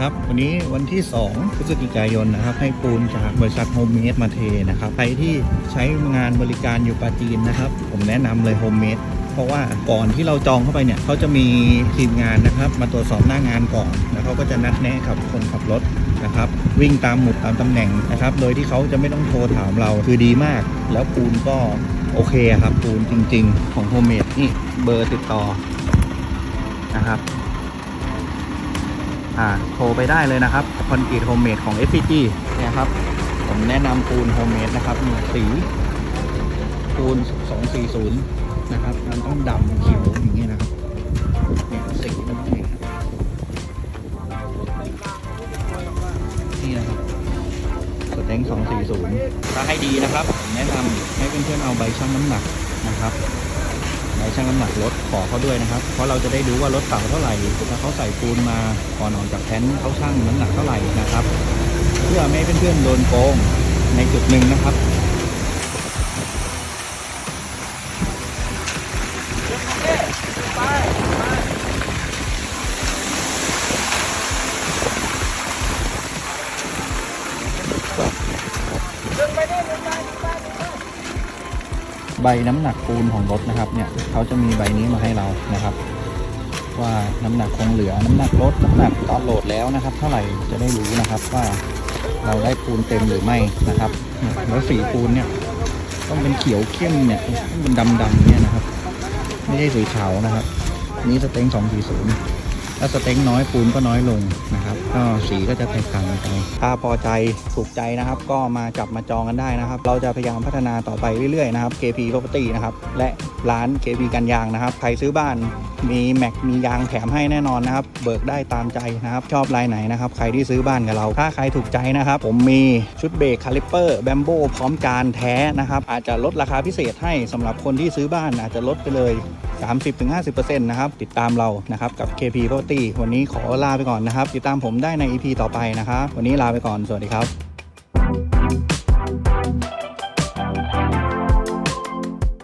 นะครับ วันนี้วันที่ 2 พฤศจิกายนนะครับ ให้ปูนจากบริษัทโฮมเมดมาเทนะครับ ใครที่ใช้งานบริการอยู่ปาจีนนะครับ ผมแนะนำเลยโฮมเมดเพราะว่าก่อนที่เราจองเข้าไปเนี่ยเขาจะมีทีมงานนะครับ มาตรวจสอบหน้างานก่อน แล้วเขาก็จะนัดแนะกับคนขับรถนะครับ วิ่งตามหมุดตามตำแหน่งนะครับ โดยที่เขาจะไม่ต้องโทรถามเราคือดีมาก แล้วปูนก็โอเคครับปูนจริง ๆ ของโฮมเมดนี่เบอร์ติดต่อนะครับ อ่าโทรไปได้เลยนะครับคอนกรีตโฮมเมดของ SCG เนี่ยครับ ผมแนะนำปูนโฮมเมดนะครับนี่สีปูน 240 นะครับ มันต้องดำเขียวอย่างเงี้ยนะครับเนี่ยสีมันต้องอย่างนี่นะครับสเต็ง240 ถ้าให้ดีนะครับผมแนะนำให้เพื่อนๆเอาใบชั่งน้ำหนักนะครับ ในช่างน้ำหนักรถขอเขาด้วยนะครับ เพราะเราจะได้รู้ว่ารถเก่าเท่าไหร่ถ้าเขาใส่ปูนมาก่อนออกจากแทนเขาช่างน้ำหนักเท่าไหร่นะครับ เพื่อไม่ให้เพื่อนๆโดนโกงในจุดหนึ่งนะครับ ใบน้ำหนักปูนของรถนะครับเนี่ยเขาจะมีใบนี้มาให้เรานะครับ ว่าน้ำหนักคงเหลือน้ำหนักรถน้ำหนักตอนโหลดแล้วนะครับ เท่าไหร่จะได้รู้นะครับว่าเราได้ปูนเต็มหรือไม่นะครับแล้วสีปูนเนี่ยต้องเป็นเขียวเข้มเนี่ยต้องเป็นดำๆเนี่ยนะครับ ไม่ใช่สีขาวนะครับนนี่สเต็งสองสี่ศูนย์ ถ้าสเต็งน้อยปูนก็น้อยลงนะครับ ก็สีก็จะแตกต่างกันไปถ้าพอใจถูกใจนะครับ ก็มาจับมาจองกันได้นะครับ เราจะพยายามพัฒนาต่อไปเรื่อยๆนะครับ KP Property นะครับ และร้าน KP กันยางนะครับ ใครซื้อบ้านมีแม็กมียางแถมให้แน่นอนนะครับ เบิกได้ตามใจนะครับ ชอบลายไหนนะครับ ใครที่ซื้อบ้านกับเรา ถ้าใครถูกใจนะครับ ผมมีชุดเบรกคาลิปเปอร์แบมโบพร้อมจานแท้นะครับ อาจจะลดราคาพิเศษให้สำหรับคนที่ซื้อบ้านอาจจะลดไปเลย 30-50%นะครับ ติดตามเรานะครับกับ KP Property วันนี้ขอลาไปก่อนนะครับ ติดตามผมได้ใน EP ต่อไปนะครับ วันนี้ลาไปก่อน สวัสดีครับ